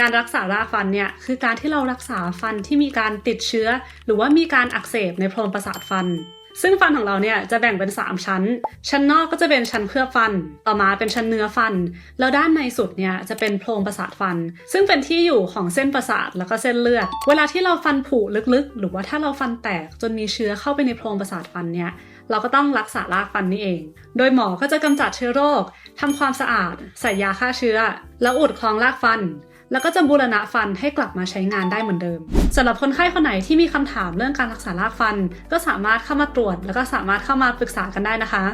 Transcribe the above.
การรักษารากฟันเนี่ยคือการที่เรารักษาฟันที่มีการติดเชื้อ หรือว่ามีการอักเสบในโพรงประสาทฟัน ซึ่งฟันของเราเนี่ยจะแบ่งเป็น 3 ชั้น ชั้นนอกก็จะเป็นชั้นเคลือบฟัน ต่อมาเป็นชั้นเนื้อฟัน แล้วด้านในสุดเนี่ยจะเป็นโพรงประสาทฟัน ซึ่งเป็นที่อยู่ของเส้นประสาทแล้วก็เส้นเลือด เวลาที่เราฟันผุลึกๆ หรือว่าถ้าเราฟันแตกจนมีเชื้อเข้าไปในโพรงประสาทฟันเนี่ยเราก็ต้องรักษารากฟันนี่เอง โดยหมอก็จะกำจัดเชื้อโรคทำความสะอาด ใส่ยาฆ่าเชื้อ แล้วอุดคลองรากฟัน แล้วก็จะบูรณะฟันให้กลับมาใช้งานได้เหมือนเดิมสำหรับคนไข้คนไหนที่มีคำถามเรื่องการรักษารากฟัน ก็สามารถเข้ามาตรวจ แล้วก็สามารถเข้ามาปรึกษากันได้นะคะ